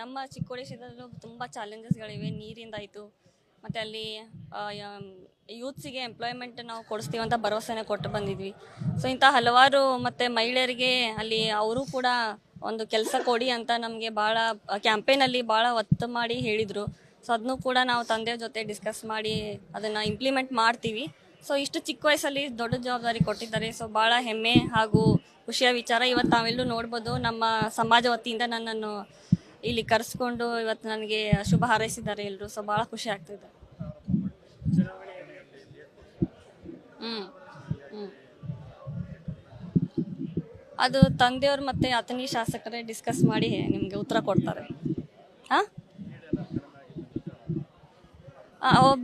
ನಮ್ಮ ಚಿಕ್ಕೋಡಿ ಕ್ಷೇತ್ರದಲ್ಲೂ ತುಂಬ ಚಾಲೆಂಜಸ್ಗಳಿವೆ ನೀರಿಂದಾಯಿತು ಮತ್ತು ಅಲ್ಲಿ ಯೂತ್ಸಿಗೆ ಎಂಪ್ಲಾಯ್ಮೆಂಟ್ ನಾವು ಕೊಡಿಸ್ತೀವಿ ಅಂತ ಭರವಸೆನ ಕೊಟ್ಟು ಬಂದಿದ್ವಿ. ಸೊ ಇಂಥ ಹಲವಾರು ಮತ್ತು ಮಹಿಳೆಯರಿಗೆ ಅಲ್ಲಿ ಅವರು ಕೂಡ ಒಂದು ಕೆಲಸ ಕೊಡಿ ಅಂತ ನಮಗೆ ಭಾಳ ಕ್ಯಾಂಪೇನಲ್ಲಿ ಭಾಳ ಒತ್ತು ಮಾಡಿ ಹೇಳಿದರು. ಸೊ ಅದನ್ನು ಕೂಡ ನಾವು ತಂದೆಯ ಜೊತೆ ಡಿಸ್ಕಸ್ ಮಾಡಿ ಅದನ್ನು ಇಂಪ್ಲಿಮೆಂಟ್ ಮಾಡ್ತೀವಿ. ಸೊ ಇಷ್ಟು ಚಿಕ್ಕ ವಯಸ್ಸಲ್ಲಿ ದೊಡ್ಡ ಜವಾಬ್ದಾರಿ ಕೊಟ್ಟಿದ್ದಾರೆ. ಸೊ ಭಾಳ ಹೆಮ್ಮೆ ಹಾಗೂ ಖುಷಿಯ ವಿಚಾರ. ಇವತ್ತು ನಾವೆಲ್ಲೂ ನೋಡ್ಬೋದು ನಮ್ಮ ಸಮಾಜ ವತಿಯಿಂದ ನನ್ನನ್ನು ಇಲ್ಲಿ ಕರೆಸ್ಕೊಂಡು ಇವತ್ತು ನನಗೆ ಶುಭ ಹಾರೈಸಿದ್ದಾರೆ ಎಲ್ಲರೂ ಸೊ ಭಾಳ ಖುಷಿ ಆಗ್ತಿದೆ. ಹ್ಞೂ ಅದು ತಂದೆಯವ್ರು ಮತ್ತು ಅತನಿ ಶಾಸಕರೇ ಡಿಸ್ಕಸ್ ಮಾಡಿ ನಿಮಗೆ ಉತ್ತರ ಕೊಡ್ತಾರೆ. ಹಾಂ?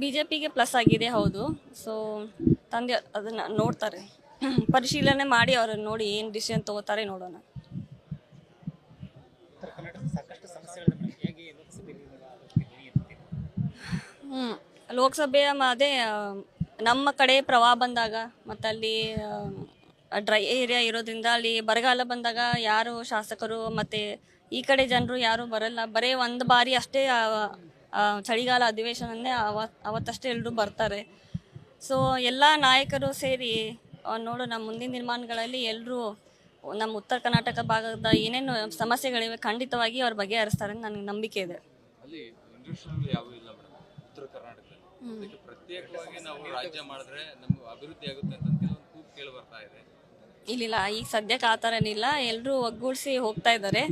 ಬಿ ಜೆ ಪಿಗೆ ಪ್ಲಸ್ ಆಗಿದೆ, ಹೌದು. ಸೊ ತಂದೆ ಅದನ್ನು ನೋಡ್ತಾರೆ. ಪರಿಶೀಲನೆ ಮಾಡಿ ಅವ್ರನ್ನ ನೋಡಿ ಏನು ಡಿಸಿಷನ್ ತಗೋತಾರೆ ನೋಡೋಣ. ಹ್ಞೂ ಲೋಕಸಭೆಯ ಅದೇ ನಮ್ಮ ಕಡೆ ಪ್ರವಾಹ ಬಂದಾಗ ಮತ್ತು ಅಲ್ಲಿ ಡ್ರೈ ಏರಿಯಾ ಇರೋದ್ರಿಂದ ಅಲ್ಲಿ ಬರಗಾಲ ಬಂದಾಗ ಯಾರು ಶಾಸಕರು ಮತ್ತು ಈ ಕಡೆ ಜನರು ಯಾರು ಬರಲ್ಲ. ಬರೇ ಒಂದು ಬಾರಿ ಅಷ್ಟೇ ಚಳಿಗಾಲ ಅಧಿವೇಶನನೇ ಅವ ಅವತ್ತಷ್ಟೇ ಎಲ್ಲರೂ ಬರ್ತಾರೆ. ಸೊ ಎಲ್ಲ ನಾಯಕರು ಸೇರಿ ನೋಡು ನಮ್ಮ ಮುಂದಿನ ನಿರ್ಮಾಣಗಳಲ್ಲಿ ಎಲ್ಲರೂ ನಮ್ಮ ಉತ್ತರ ಕರ್ನಾಟಕ ಭಾಗದ ಏನೇನು ಸಮಸ್ಯೆಗಳಿವೆ ಖಂಡಿತವಾಗಿ ಅವ್ರ ಬಗೆಹರಿಸ್ತಾರೆ ಅಂತ ನನಗೆ ನಂಬಿಕೆ ಇಲ್ಲ ಇದೆ. ಇಲ್ಲಿಲ್ಲ ಈಗ ಸದ್ಯಕ್ಕೆ ಆ ಥರ ಏನಿಲ್ಲ ಎಲ್ಲರೂ ಒಗ್ಗೂಡಿಸಿ ಹೋಗ್ತಾ ಇದ್ದಾರೆ.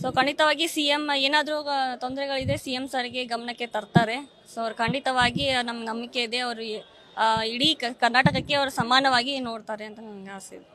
ಸೊ ಖಂಡಿತವಾಗಿ ಸಿ ಎಂ ಏನಾದರೂ ತೊಂದರೆಗಳಿದೆ ಸಿ ಎಂ ಸರ್ಗೆ ಗಮನಕ್ಕೆ ತರ್ತಾರೆ. ಸೊ ಅವ್ರು ಖಂಡಿತವಾಗಿ ನಮ್ಮ ನಂಬಿಕೆ ಇದೆ. ಅವರು ಇಡೀ ಕರ್ನಾಟಕಕ್ಕೆ ಅವರು ಸಮಾನವಾಗಿ ನೋಡ್ತಾರೆ ಅಂತ ನನಗೆ ಆಸೆ ಇದೆ.